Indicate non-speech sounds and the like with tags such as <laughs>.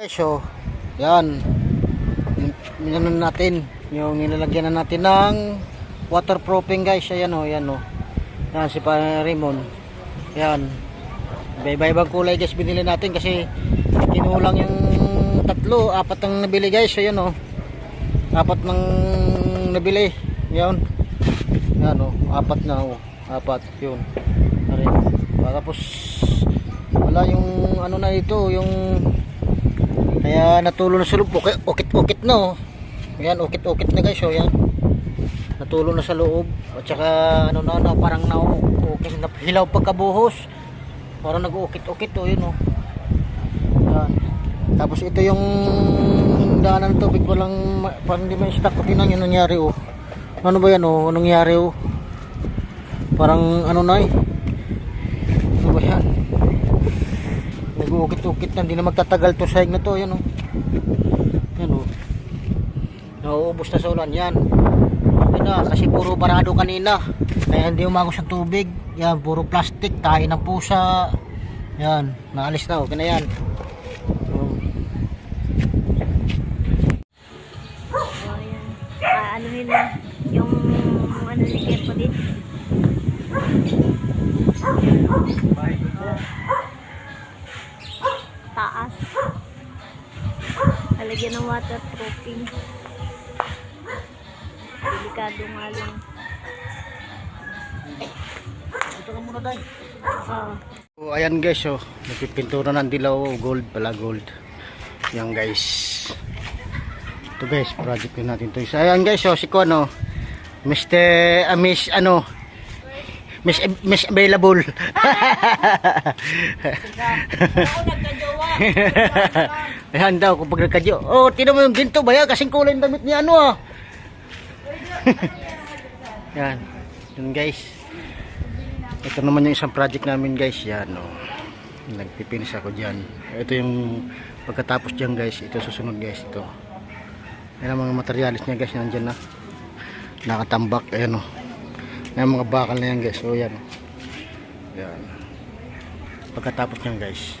Guys, so, yan. Yan natin. Yung nilalagyan na natin ng waterproofing guys. Ayan o, yan o. Yan si pa Raymond. Yan. Iba-ibang kulay guys binili natin kasi kinulang yung tatlo, apat ang nabili guys. Ayan o. Apat nang nabili. Yan. Yan o, apat na o. Apat, yun. Ayan. Tapos wala yung ano na ito, yung kaya natulo na sa loob. Ukit, ukit, ukit na oh. Yan, ukit, ukit na guys. Oh, yan. Natulo na sa loob. At saka ano na, na parang na ukit na hilaw pagkabuhos. Parang nag-ukit, ukit oh, yun oh. Yan. Tapos ito yung daanan ng tubig walang parang hindi may stock. Tingnan yung nangyari oh. Ano ba yan oh? Anong nangyari oh? Parang ano na eh. Ano ba yan? Nag-uukit-ukit na, hindi na magtatagal to sahig na to, yan o. Yan o. Nauubos na sa ulan, yan. Okay na, kasi puro barado kanina. Kaya hindi umagos ang tubig. Yan, puro plastic, tayo ng pusa. Yan, naalis na, okay na yan. So, yan. Ah, ano nila, yung ano ni Kepo din. Taas. Halagyan ng waterproofing. Delikado nga lang. ito ka muna tayo. Oo. So, ayan guys, oh, nagpipintura ng dilaw, gold pala, gold. Yan guys. Ito guys, project ko natin to. Ayan guys, oh, si Kono. Mr. ah, Miss, ano, Miss, Miss Available. <laughs> ayan daw, kung pag nagkadyo. Oh, tinan mo yung ginto ba yan? Kasing kulay ng damit niya, ano ah. <laughs> yan. Yan guys. Ito naman yung isang project namin guys. Yan o. Nagpipinis ako dyan. Ito yung pagkatapos dyan guys. Ito susunod guys. Ito. Yan ang mga materialis niya guys. Nandyan na. Nakatambak. Ayan o. Yan mga bakal na yan guys. So yan o. Yan. Pagkatapos niyan guys.